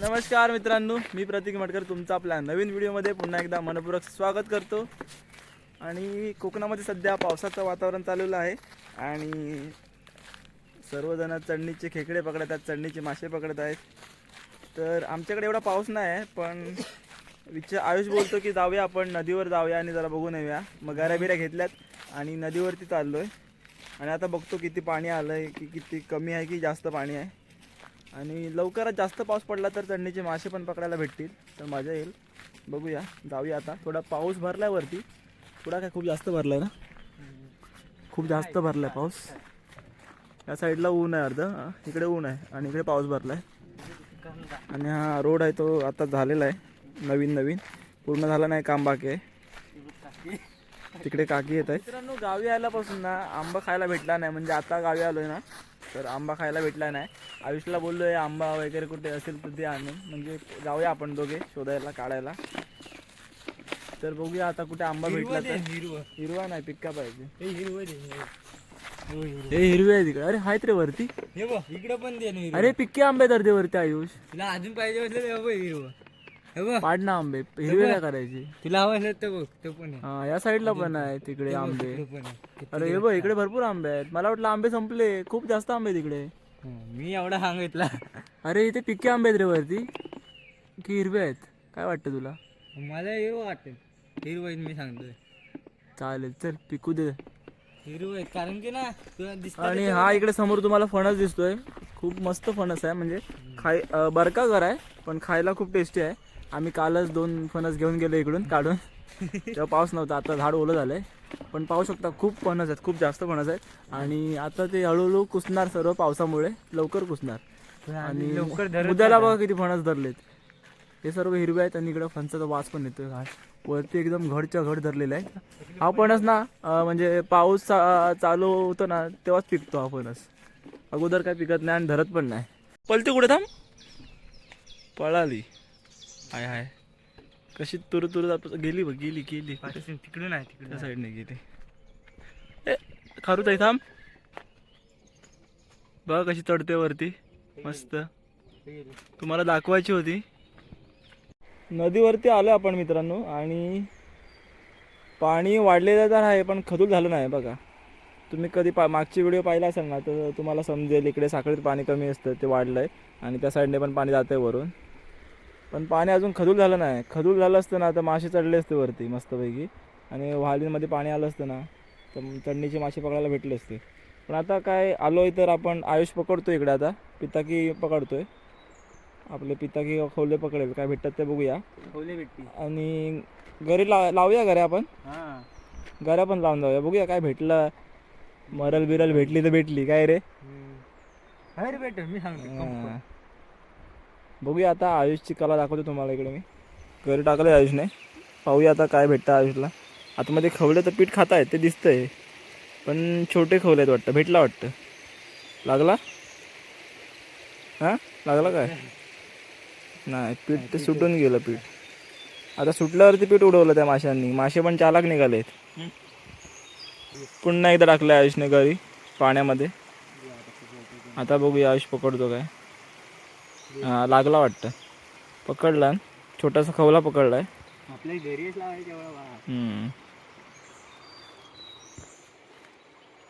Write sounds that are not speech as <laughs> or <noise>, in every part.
नमस्कार मित्रांनो मी प्रतीक मटकर तुमचा आपल्या नवीन व्हिडिओमध्ये पुन्हा एकदा मनपूर्वक स्वागत करतो. आणि कोकणामध्ये सध्या पावसाचं वातावरण चाललेलं आहे. आणि सर्वजण चढणीचे खेकडे पकडत आहेत चढणीचे मासे पकडत आहेत. तर आमच्याकडे एवढा पाऊस नाही आहे पण विचार आयुष बोलतो की जाऊया आपण नदीवर जाऊया आणि जरा बघून येऊया. मग गाऱ्या बिऱ्या घेतल्यात आणि नदीवरती चाललो आहे आणि आता बघतो किती पाणी आलं आहे की किती कमी आहे की जास्त पाणी आहे. आणि लवकरात जास्त पाऊस पडला तर चढणीचे मासे पण पकडायला भेटतील. तर मजा येईल. बघूया. जाऊया आता. थोडा पाऊस भरला आहे वरती. थोडा काय खूप जास्त भरला आहे ना? खूप जास्त भरला आहे पाऊस. या साईडला ऊन आहे अर्ध. इकडे ऊन आहे आणि इकडे पाऊस भरला आहे आणि हा रोड आहे तो आता झालेला आहे. नवीन नवीन. पूर्ण झाला नाही काम बाकी आहे. तिकडे काकी येत आहे मित्रांनो गावी आल्यापासून ना आंबा खायला भेटला नाही. म्हणजे आता गावी आलोय ना. तर आंबा खायला भेटला नाही. आयुषला बोललोय आंबा वगैरे कुठे असेल तर ते आणून. म्हणजे जाऊया आपण दोघे शोधायला काढायला. तर बघूया आता कुठे आंबा भेटला तर. हिरवं. हिरवा नाही पिक्का पाहिजे. हे हिरवं आहे तिकडे. अरे आहेत रे वरती. हे बघ इकडं पण दे. अरे पिक्के आंबे तर ते वरती आयुष. तुला अजून पाहिजे पाड ना आंबे हिरवे काय करायचे. तुला हवं असलं तर बघ तो पण आहे. हा या साईडला पण आहे तिकडे आंबे. इकडं पण आहे. अरे हे बघ इकडे भरपूर आंबे आहेत. मला वाटलं आंबे संपले. खूप जास्त आंबे आहेत तिकडे हं, मी एवढा सांगितला अरे इथे पिक्के आंबे आहेत रे वरती. की हिरवे आहेत. काय वाटतं तुला? मला हिरवं वाटेल. हिरवं आहे मी सांगतोय. चालेल चल पिकू दे. हिरवं कारण की ना तुला दिसत आणि हा इकडे समोर तुम्हाला फणस दिसतोय. खूप मस्त फणस आहे. म्हणजे खाय अं, बरका घर आहे पण खायला खूप टेस्टी आहे. आम्ही कालच दोन फणस घेऊन गेलो इकडून काढून. तेव्हा पाऊस नव्हता आता झाड ओलं झालंय. पण पाहू शकता खूप फणस आहेत खूप जास्त फणस आहेत. आणि आता ते हळूहळू कुसणार सर्व पावसामुळे लवकर कुसणार. आणि लवकर उद्याला बघा किती फणस धरलेत. हे सर्व हिरवे आहेत आणि इकडं फणसाचा वास पण येतोय. घाट वरती एकदम घडच्या घड धरलेला आहे. हा फणस ना म्हणजे पाऊस चालू होतो ना तेव्हाच पिकतो हा फणस. अगोदर काय पिकत नाही आणि धरत पण नाही. पलते कुठे थांब. पळाली. हाय हाय. कशी तुर तुर जात गेली बघ गेली गेली? तिकडून आहे तिकडून साईडने गेली. ए खारू ताई थांब. बघ कशी चढते वरती. मस्त. तुम्हाला दाखवायची होती. नदीवरती आलो आपण मित्रांनो आणि पाणी वाढलेलं तर आहे पण खदूल झालं नाही बघा. तुम्ही कधी पा मागची व्हिडिओ पाहिला असाल ना तर तुम्हाला समजेल इकडे साखळीत पाणी कमी असतं ते वाढलं आहे आणि त्या साईडने पण पाणी जातं आहे वरून. पण पाणी अजून खदूल झालं नाही. खदूल झालं असतं ना तर मासे चढले असते वरती मस्तपैकी. आणि वालीमध्ये पाणी आलं असतं ना तर चढणीचे मासे पकडायला भेटले असते. पण आता काय आलोय तर आपण आयुष पकडतो इकडे आता. पिताकी पकडतोय. आपले पिताकी खोले पकडेल. काय भेटतात ते बघूया. खोले भेटती आणि घरी ला लावूया घरी आपण? हा. घरा पण लावून जाऊया. बघूया काय भेटलं. मरल बिरल भेटली तर भेटली. काय रे? भेटेल मी सांगतो. बघूया आता आयुषची कला दाखवतो तुम्हाला इकडे मी. घरी टाकलं आयुषने. पाहूया आता काय भेटतं आयुषला. आतमध्ये खवले तर पीठ खात आहेत ते दिसतंय. पण छोटे खवले आहेत वाटतं भेटला वाटतं. लागला? हां? लागला काय? नाही पीठ ते सुटून गेलं पीठ. आता सुटल्यावरती पीठ उडवलं त्या माशांनी. मासे पण चालाक निघालेत. पुन्हा एकदा टाकलं आयुषने घरी पाण्यामध्ये. आता बघूया आयुष पकडतो काय. हा लागला वाटतं. पकडला. छोटासा खवला पकडलाय. आपल्या घरीच लावायचं एवढा वा हम्म.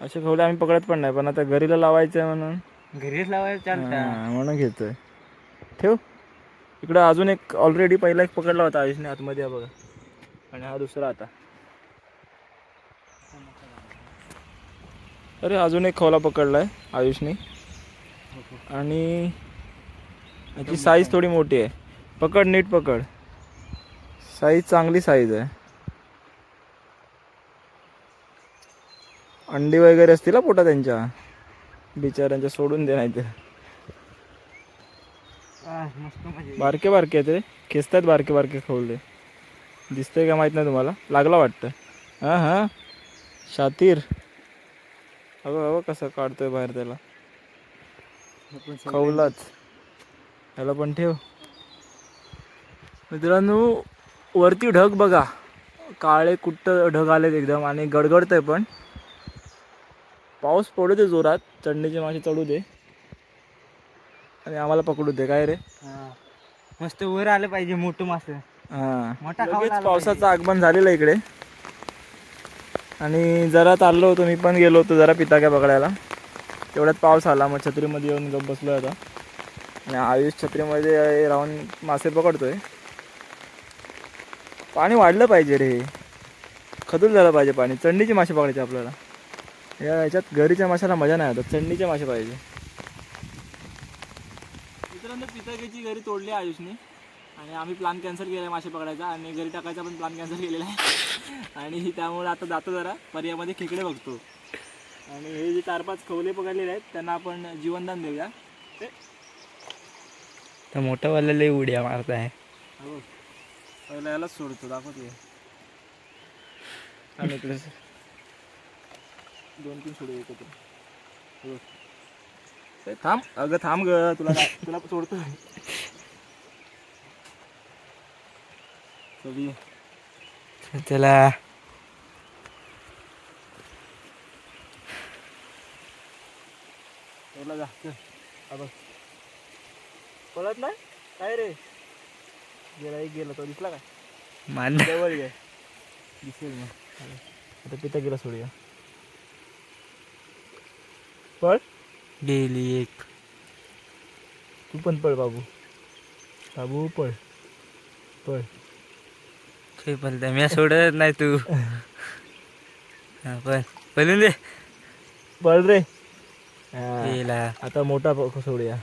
असे खवले आम्ही पकडत पण नाही पण आता घरीला लावायचं आहे म्हणून. घरीच लावायचं चालतं. हा, म्हणून घेतोय. ठेव. इकडं अजून एक ऑलरेडी पहिला एक पकडला होता आयुषने आतमध्ये हा बघा. आणि हा दुसरा आता. अरे अजून एक खवला पकडलाय आयुषने. आणि याची साईज थोडी मोठी आहे. पकड नीट पकड. साईज चांगली साईज आहे. अंडी वगैरे असतील ना पोटा त्यांच्या? बिचाऱ्यांच्या सोडून दे नाही येईल. बारके बारके आहेत रे. खेचतात बारके बारके खवले दिसतंय का माहीत नाही तुम्हाला? लागला वाटतं. हां हां. शातीर. अगं अगं कसं काढतोय बाहेर त्याला. खवलाच. ह्याला पण ठेव. मित्रांनो वरती ढग बघा. काळे कुट्ट ढग आलेत एकदम आणि गडगडतंय पण. पाऊस पडू दे जोरात. चढणीचे मासे चढू दे. आणि आम्हाला पकडू दे. काय रे? हा. मस्त वर आलं पाहिजे मोठं मास. हा. पावसाचं आगमन झालेलं आहे इकडे. आणि जरा चाललो होतो मी पण गेलो होतो जरा पिताक्या पकडायला तेवढ्यात पाऊस आला. मग छत्रीमध्ये येऊन गप बसलो आता. आणि आयुष छत्रीमध्ये राहून मासे पकडतोय. पाणी वाढलं पाहिजे रे. खदूल झालं पाहिजे पाणी. चंडीचे मासे पकडायचे आपल्याला. या याच्यात घरीच्या माशाला मजा नाही आता चंडीचे मासे पाहिजे. मित्रांनो पिताकेची घरी तोडली आयुषने. आणि आम्ही प्लॅन कॅन्सल केला मासे पकडायचा. आणि घरी टाकायचा पण प्लॅन कॅन्सल केलेला आहे. आणि त्यामुळे आता जातो जरा. पर्यामध्ये खेकडे बघतो. आणि हे जे चार पाच खवले पकडलेले आहेत त्यांना आपण जीवनदान देऊया. ते तर मोठं वाल्याला उड्या मारताय हा. बघ. पहिला यालाच सोडतो दाखवतो आणि इकडे. दोन तीन सोडू एकत्र. हे. थांब. अगं थांब ग. तुला तुला सोडतो. त्याला जा पळत नाही? काय रे? गेला एक गेला तो दिसला काय? मान जवळ घे दिसेल मग. आता पिता गेला सोडूया पळ. गेली एक. तू पण पळ बाबू. बाबू पळ. पळ. ते पण मी सोडत नाही तू. हा, पण पळून दे. पळ रे. हा. गेला. आता मोठा प- सोडूया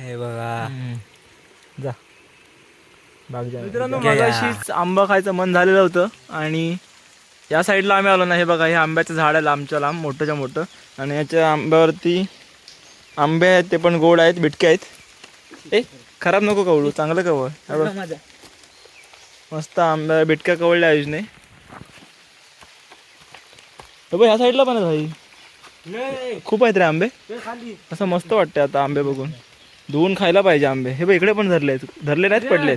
हे बघा. जा. मित्रांनो. मगाशीच आंबा खायचं मन झालेलं होतं आणि या साईडला आम्ही आलो ना हे बघा हे आंब्याचं झाड आहे लांबच्या लांब मोठंच्या मोठं. आणि याच्या आंब्यावरती आंबे आहेत ते पण गोड आहेत बिटके आहेत. ए खराब नको कवळू चांगलं कवळ. मस्त आंब्या बिटक्या कवळल्या आयुषने. हे बघ ह्या साईडला पण आहे भाई. खूप आहेत रे आंबे. खाली. असं मस्त वाटतं आता आंबे बघून. धुवून खायला पाहिजे आंबे. हे बघ इकडे पण धरले आहेत धरले नाहीत पडले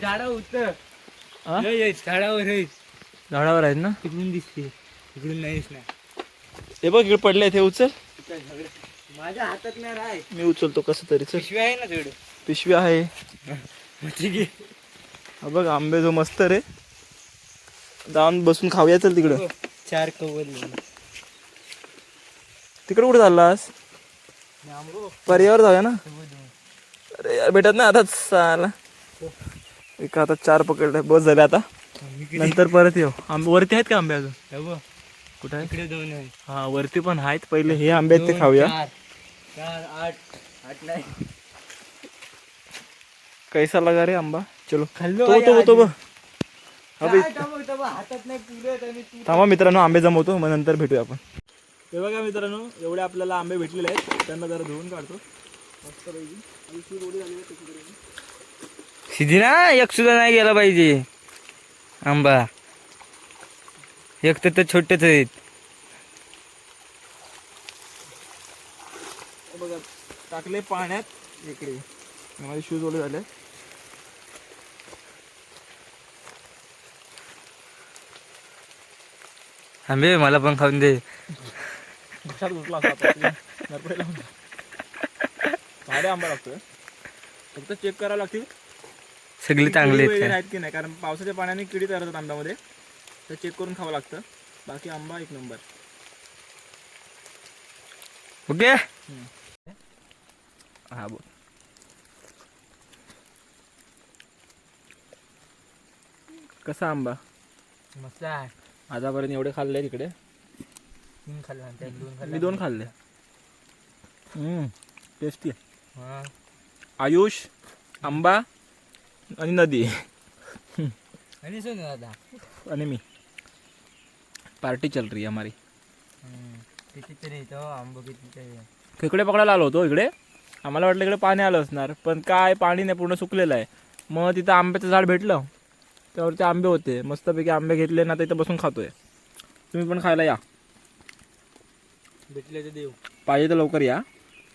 हा? झाडावर आहे. झाडावर आहेत ना? तिकडून दिसते. तिकडून नाहीच नाही. हे बघ इकडे पडले आहेत हे उचल. माझ्या हातात नाही राय. मी उचलतो कसं तरी चल. पिशवी आहे ना तिकडे पिशवी आहे. हा बघ आंबे जो मस्त रे. जाऊन बसून खाऊया चल तिकडं. चार कवल तिकडे कुठे चाललास? पर्यावर जाऊया ना? अरे यार भेटत नाही आताच साला एक आता चार पकडले बस झाले आता. नंतर परत येऊ. आंबे वरती आहेत का आंबे अजून? कुठे इकडे दोन आहे हा वरती पण आहेत. पहिले हे आंबे आहेत ते खाऊया. चार. आठ. आठ नाही. कैसा लगा रे आंबा? चलो. खाल्लो तो तो तो थांबा मित्रांनो आंबे जमवतो. मग नंतर भेटूया आपण. हे बघा मित्रांनो एवढे आपल्याला आंबे भेटलेले आहेत. त्यांना जरा धुवून काढतो. मस्त पैकी. सिधी ना एक सुद्धा नाही गेला पाहिजे. आंबा. एक तर ते छोटेच आहेत. हे बघा टाकले पाण्यात इकडे. माझे शूज ओले झाले आंबे मला पण खाऊन दे. <laughs> घशात घुसला भारी आंबा लागतोय. फक्त चेक करावं लागतील. सगळे चांगले आहेत आहेत की नाही? कारण पावसाच्या पाण्याने किडी तयार होतात आंब्यामध्ये. तर चेक करून खावं लागतं. बाकी आंबा एक नंबर. ओके? हा बोल. कसा आंबा? मस्त आहे. आतापर्यंत एवढे खाल्ले तिकडे? तीन खाल्ला दोन मी दोन खाल्ले. टेस्टी हा आयुष आंबा आणि नदी. आणि सोन दादा. आणि मी. पार्टी चल रही है हमारी. किती तरी येतो आंबा किती तरी खेकडे पकडायला आलो होतो इकडे. आम्हाला वाटलं इकडे पाणी आलं असणार पण काय पाणी नाही पूर्ण सुकलेलं आहे. मग तिथं आंब्याचं झाड भेटलं. त्यावरती आंबे होते. मस्तपैकी आंबे घेतले ना तिथं बसून खातोय. तुम्ही पण खायला या. भेटले तर देऊ. पाहिजे तर लवकर या.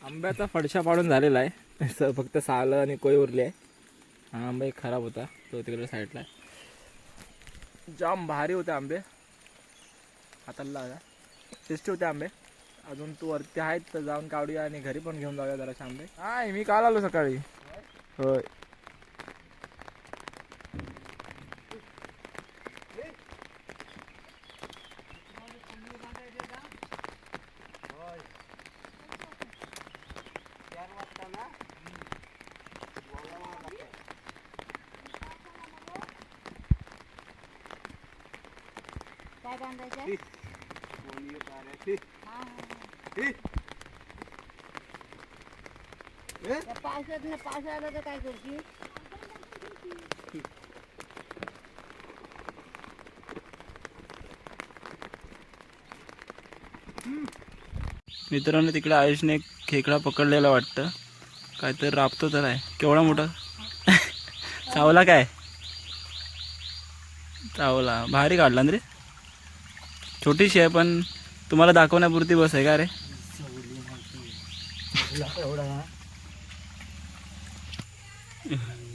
आंब्याचा फडशा पाडून झालेला आहे. स- फक्त साल आणि कोय उरली आहे. हा आंबा एक खराब होता. तो तिकडे साईडला आहे. जाम भारी होते आंबे. हाताला लागा टेस्टी होते आंबे. अजून तू वरती आहेत तर जाऊन काढूया आणि घरी पण घेऊन जाऊया जरा आंबे. हाय मी काल आलो सकाळी. होय. काय बांधायचं पावसात ना पावसा आला तर काय करशील? मित्रांनो तिकडे आयुषने एक खेकडा पकडलेला वाटतं. काय तर राबतो तर आहे. केवढा मोठा? <laughs> चावला काय? चावला. भारी काढला ना रे. छोटीशी आहे पण तुम्हाला दाखवण्यापुरती बस आहे का रे?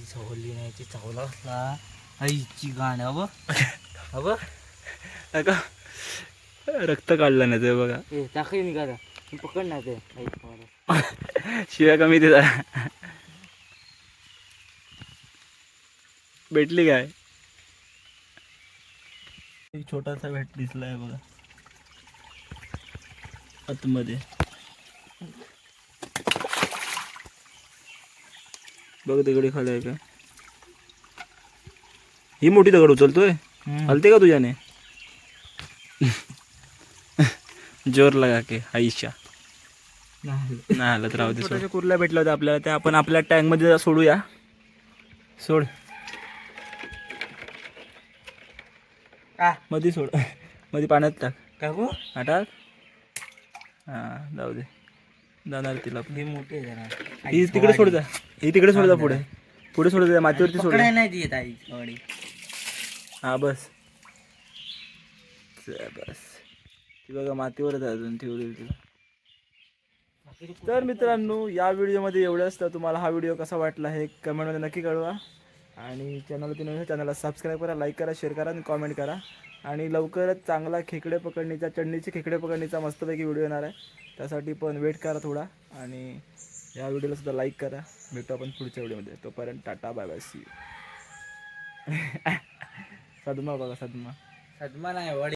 सवली नाही ती चावला असला आईची गाणं बघ हब का रक्त काढलं नाही ते बघा. ए टाकली मी का पकड ना ते शिवाय कमी ते जरा. भेटली काय? एक छोटासा भेट दिसलाय बघा. आतमध्ये. बघ दगडी खाली आहे का? ही मोठी दगड उचलतोय? हलते का तुझ्याने? <laughs> जोर लगा के आईशा. नाही. हालत राहू दे छोट्याशा कुर्ल्या भेटल्या होत्या आपल्याला त्या आपण आपल्या टँकमध्ये सोडूया. सोड. आ. मध्ये सोड. मध्ये पाण्यात टाक. काकू? हा टाक. हा जाऊ दे. जाणार तिला पण. हे मोठे जरा. ही तिकडे सोड जा. ही तिकडे सोड जा पुढे. पुढे सोड जा मातीवरती सोड नाही देत आई हा बस. च- बस. ती बघा मातीवरच आहे अजून ठेवली तिला. तर मित्रांनो या व्हिडिओमध्ये एवढंच तर तुम्हाला हा व्हिडिओ कसा वाटला हे कमेंटमध्ये नक्की कळवा. आणि चॅनल तुम्ही चॅनलला सबस्क्राईब करा लाईक करा शेअर करा आणि कॉमेंट करा. आणि लवकरच चांगला खेकडे पकडणीचा चटणीचे खेकडे पकडणीचा मस्तपैकी व्हिडिओ येणार आहे. त्यासाठी पण वेट करा थोडा आणि या व्हिडिओला सुद्धा लाईक करा. भेटू आपण पुढच्या व्हिडिओमध्ये तोपर्यंत टाटा बाय बाय सी सदमा बघा सदमा सदमा नाही